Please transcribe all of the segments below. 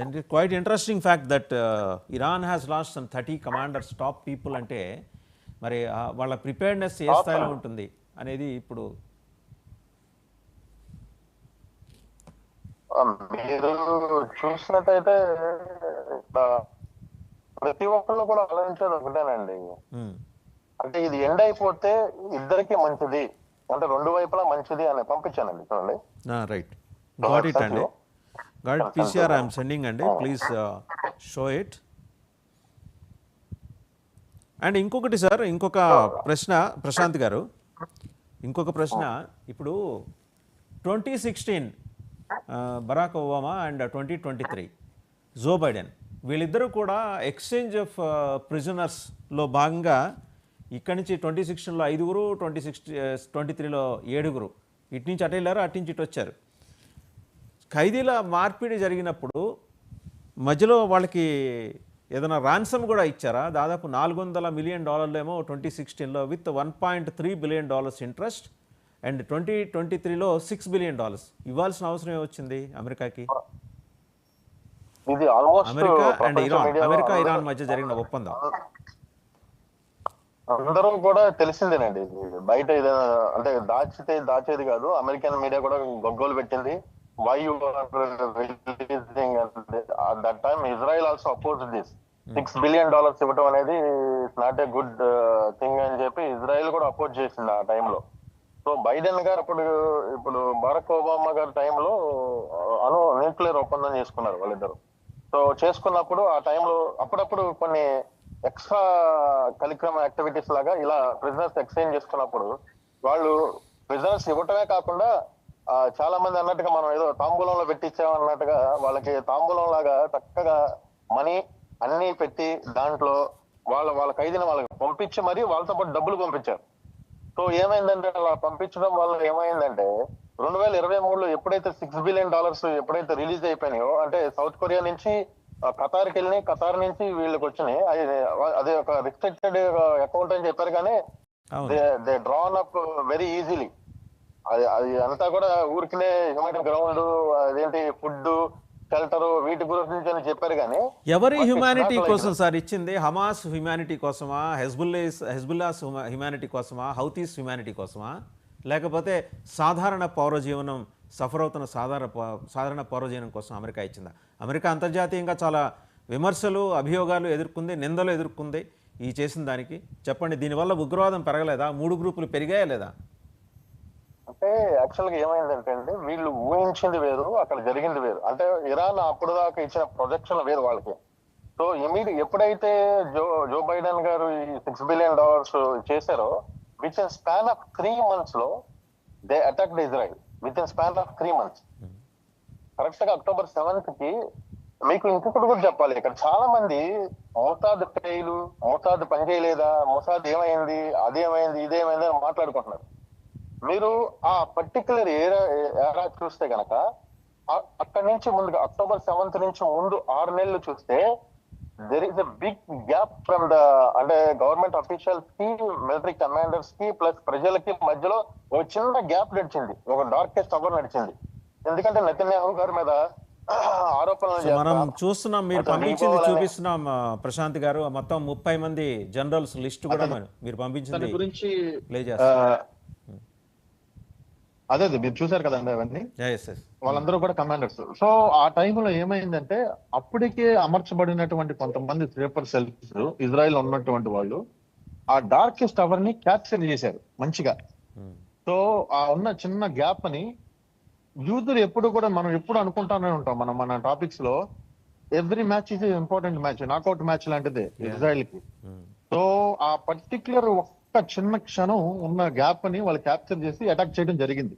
And quite interesting fact that uh, Iran has lost some 30 commanders, top people అంటే మరి వాళ్ళ preparedness ఏ స్థాయిలో ఉంటుంది అనేది ఇప్పుడు మీరు చూసినట్టయితే ప్రతి ఒక్కళ్ళు కూడా ఆలోచించేది ఒకటేనండి. అంటే ఇది ఎండ్ అయిపోతే ఇద్దరికి మంచిది. అంటే రెండు వైపులా మంచిది అని పంపించానండి చూడండి. రైట్ గాట్ ఇట్ అండి. ఇట్ పీసీఆర్ ఐఎమ్ సెండింగ్ అండి. Please show it. అండ్ ఇంకొకటి సార్ ఇంకొక ప్రశ్న ప్రశాంత్ గారు. ఇంకొక ప్రశ్న ఇప్పుడు twenty sixteen Barack Obama and twenty twenty three Joe Biden వీళ్ళిద్దరూ కూడా ఎక్స్చేంజ్ ఆఫ్ ప్రిజనర్స్లో భాగంగా ఇక్కడి నుంచి ట్వంటీ సిక్స్టీన్లో ఐదుగురు ట్వంటీ సిక్స్టీ ట్వంటీ త్రీలో ఏడుగురు ఇటు నుంచి అటు వెళ్ళారు అటు నుంచి ఇటు వచ్చారు. ఖైదీల మార్పిడి జరిగినప్పుడు మధ్యలో వాళ్ళకి ఏదైనా రాన్సమ్ కూడా ఇచ్చారా? దాదాపు నాలుగు వందల మిలియన్ డాలర్లు ఏమో ట్వంటీ సిక్స్టీన్లో with one point three billion dollars interest and twenty twenty త్రీలో సిక్స్ బిలియన్ డాలర్స్. ఇవ్వాల్సిన అవసరం ఏమొచ్చింది అమెరికాకి? ఇది almost America and Iran America Iran మధ్య జరిగిన ఒప్పందం. అందరూ కూడా తెలిసిందేనండి. బయట ఏదైనా అంటే దాచితే దాచేది కాదు. అమెరికన్ మీడియా కూడా గొగ్గోలు పెట్టింది. Why you releasing that time Israel also oppose this six billion dollars ఇవ్వడం అనేది నాట్ ఏ గుడ్ థింగ్ అని చెప్పి ఇజ్రాయెల్ కూడా అపోజ్ చేసింది ఆ టైంలో సో బైడెన్ గారు అప్పుడు ఇప్పుడు బరాక్ ఒబామా గారి టైంలో అను న్యూక్లియర్ ఒప్పందం చేసుకున్నారు వాళ్ళిద్దరు. సో చేసుకున్నప్పుడు ఆ టైంలో అప్పుడప్పుడు కొన్ని ఎక్స్ట్రా కరిక్రమ యాక్టివిటీస్ లాగా ఇలా ప్రిజనర్స్ ఎక్స్చేంజ్ చేసుకున్నప్పుడు వాళ్ళు ప్రిజనర్స్ ఇవ్వటమే కాకుండా చాలా మంది అన్నట్టుగా మనం ఏదో తాంబూలంలో పెట్టించాం అన్నట్టుగా వాళ్ళకి తాంబూలం లాగా చక్కగా మనీ అన్ని పెట్టి దాంట్లో వాళ్ళ వాళ్ళ ఖైదీని వాళ్ళకి పంపించి మరి వాళ్ళతో పాటు డబ్బులు పంపించారు. సో ఏమైందంటే అలా పంపించడం వల్ల ఏమైందంటే రెండు వేల ఇరవై మూడులో ఎప్పుడైతే సిక్స్ బిలియన్ డాలర్స్ ఎప్పుడైతే రిలీజ్ అయిపోయినాయో అంటే సౌత్ కొరియా నుంచి ఖతార్కి వెళ్ళినాయి ఖతార్ నుంచి వీళ్ళకి వచ్చినాయి. అది అదే ఒక రిస్ట్రిక్టెడ్ అకౌంట్ అని చెప్పారు కానీ they drawn up very easily అది అది అంతా కూడా ఊరికినే హ్యూమన్ గ్రౌండ్ అదేంటి ఫుడ్ షెల్టర్ వీటి గురించి అని చెప్పారు కానీ ఎవరి హ్యుమానిటీ కోసం సార్ ఇచ్చింది? హమాస్ హ్యుమానిటీ కోసమా? హెజ్బుల్లేస్ హెజ్బుల్లాస్ హ్యుమానిటీ కోసమా? హౌతీస్ హ్యుమానిటీ కోసమా? లేకపోతే సాధారణ పౌర జీవనం సఫర్ అవుతున్న సాధారణ సాధారణ పౌర జీవనం కోసం అమెరికా ఇచ్చిందా? అమెరికా అంతర్జాతీయంగా చాలా విమర్శలు అభియోగాలు ఎదుర్కొంది నిందలు ఎదుర్కొంది ఈ చేసిన దానికి. చెప్పండి దీనివల్ల ఉగ్రవాదం పెరగలేదా? మూడు గ్రూపులు పెరిగాయా లేదా? అంటే యాక్చువల్గా ఏమైందంటే అండి వీళ్ళు ఊహించింది వేరు అక్కడ జరిగింది వేరు. అంటే ఇరాన్ అప్పుడు దాకా ఇచ్చిన ప్రొజెక్షన్ వేరు వాళ్ళకి. సో ఇమీడియట్ ఎప్పుడైతే జో జో బైడెన్ గారు ఈ సిక్స్ బిలియన్ డాలర్స్ చేశారో within span of three మంత్స్లో they attack Israel within span of three months కరెక్ట్గా అక్టోబర్ సెవెంత్కి మీకు ఇంకొకటి కూడా చెప్పాలి. ఇక్కడ చాలా మంది మోసాద్ ఫెయిల్ మోసాద్ పనిచేయలేదా మోసాద్ ఏమైంది అదేమైంది ఇదేమైంది అని మాట్లాడుకుంటున్నారు. మీరు ఆ పర్టికులర్ ఏరియా ఏరా చూస్తే గనక అక్కడి నుంచి ముందుగా అక్టోబర్ సెవెంత్ నుంచి ముందు ఆరు నెలలు చూస్తే there is a big gap from the అంటే గవర్నమెంట్ అఫీషియల్స్కి మిలిటరీ కమాండర్స్కి ప్లస్ ప్రజలకి మధ్యలో ఒక చిన్న గ్యాప్ నడిచింది. ఒక డార్కెస్ట్ అవర్ నడిచింది. ఎందుకంటే నెతన్యాహు గారి మీద మనం చేస్తా- చూస్తున్నాం మీరు పంపించింది చూపిస్తున్నాం ప్రశాంత్ గారు. మొత్తం ముప్పై మంది జనరల్స్ లిస్ట్ కూడా మీరు దాని పంపించింది గురించి ప్లే ఆ, చేస్తాం అదే అదే మీరు చూసారు కదండి అవన్నీ? వాళ్ళందరూ కూడా కమాండర్స్ సో ఆ టైంలో ఏమైందంటే అప్పటికే అమర్చబడినటువంటి కొంతమంది స్లీపర్ సెల్స్ ఇజ్రాయెల్ ఉన్నటువంటి వాళ్ళు ఆ డార్కెస్ట్ అవర్ని క్యాప్చర్ చేశారు మంచిగా. సో ఆ ఉన్న చిన్న గ్యాప్ అని యూదులు ఎప్పుడు కూడా మనం ఎప్పుడు అనుకుంటానే ఉంటాం. మనం మన టాపిక్స్లో every match is important match knockout match లాంటిదే ఇజ్రాయెల్కి సో ఆ పర్టికులర్ ఒక్క చిన్న క్షణం ఉన్న గ్యాప్ని వాళ్ళు క్యాప్చర్ చేసి అటాక్ చేయడం జరిగింది.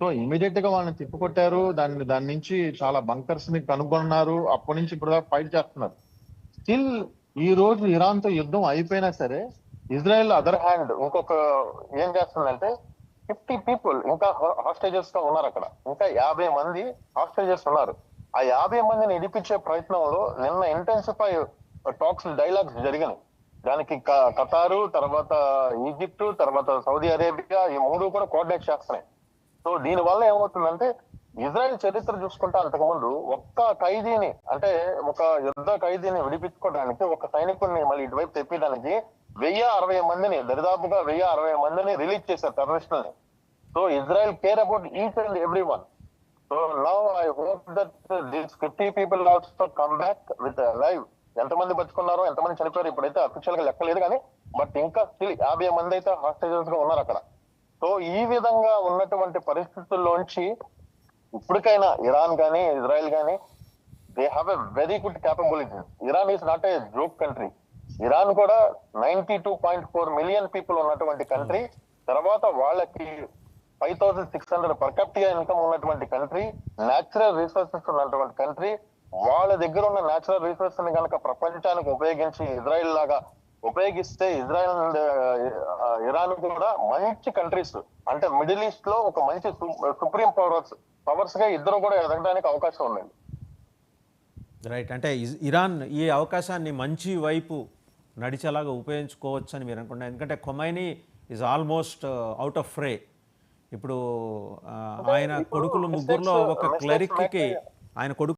సో ఇమీడియట్గా వాళ్ళని తిప్పుకొట్టారు. దాన్ని దాని నుంచి చాలా బంకర్స్ని కనుగొన్నారు. అప్పటి నుంచి ఇప్పుడు ఫైట్ చేస్తున్నారు. స్టిల్ ఈ రోజు ఇరాన్తో యుద్ధం అయిపోయినా సరే ఇజ్రాయెల్ అదర్ హ్యాండ్ ఇంకొక ఏం చేస్తుందంటే ఫిఫ్టీ పీపుల్ ఇంకా హాస్టేజెస్గా ఉన్నారు అక్కడ. ఇంకా యాభై మంది హాస్టేజెస్ ఉన్నారు. ఆ యాభై మందిని ఇడిపించే ప్రయత్నంలో నిన్న ఇంటెన్సిఫై టాక్స్ డైలాగ్స్ జరిగినాయి. దానికి కతారు ఖతారు తర్వాత ఈజిప్ట్ తర్వాత సౌదీ అరేబియా ఈ మూడు కూడా కోఆర్డినేట్ చేస్తున్నాయి. సో దీని వల్ల ఏమవుతుందంటే ఇజ్రాయెల్ చరిత్ర చూసుకుంటే అంతకుముందు ఒక్క ఖైదీని అంటే ఒక యుద్ధ ఖైదీని విడిపించుకోవడానికి ఒక సైనికుడిని మళ్ళీ ఇటువైపు తెప్పడానికి వెయ్యి అరవై మందిని దరిదాపుగా వెయ్యి అరవై మందిని రిలీజ్ చేశారు టెర్రరిస్టులని so Israel care about each and every one so now I hope that this fifty people also come back with live ఎంతమంది బతుకున్నారో ఎంతమంది చనిపోయారు ఇప్పుడైతే అఫీషియల్గా లెక్కలేదు కానీ బట్ ఇంకా స్టిల్ యాభై మంది అయితే హాస్టేజెస్గా ఉన్నారు అక్కడ. సో ఈ విధంగా ఉన్నటువంటి పరిస్థితుల్లోంచి ఇప్పటికైనా ఇరాన్ కానీ ఇజ్రాయెల్ కానీ they have a very good capability Iran is not a joke country Iran కూడా ninety two point four million people ఉన్నటువంటి కంట్రీ తర్వాత వాళ్ళకి five thousand six hundred per capital income ఉన్నటువంటి కంట్రీ న్యాచురల్ రిసోర్సెస్ ఉన్నటువంటి country వాళ్ళ దగ్గర ఉన్న natural రిసోర్సెస్ని కనుక ప్రపంచానికి ఉపయోగించి ఇజ్రాయెల్ లాగా ఉపయోగిస్తే ఇజ్రాయెల్ ఇరాన్ కూడా మంచి కంట్రీస్ అంటే మిడిల్ ఈస్ట్లో ఒక మంచి సుప్రీం పవర్స్ పవర్స్గా ఇద్దరు కూడా ఎదగడానికి అవకాశం ఉందండి రైట్ అంటే ఇరాన్ ఈ అవకాశాన్ని మంచి వైపు నడిచేలాగా ఉపయోగించుకోవచ్చు అని మీరు అనుకుంటున్నారు. ఎందుకంటే Khomeini is almost out of fray ఇప్పుడు ఆయన కొడుకులు ముగ్గురులో ఒక క్లరిక్కి ఆయన కొడుకు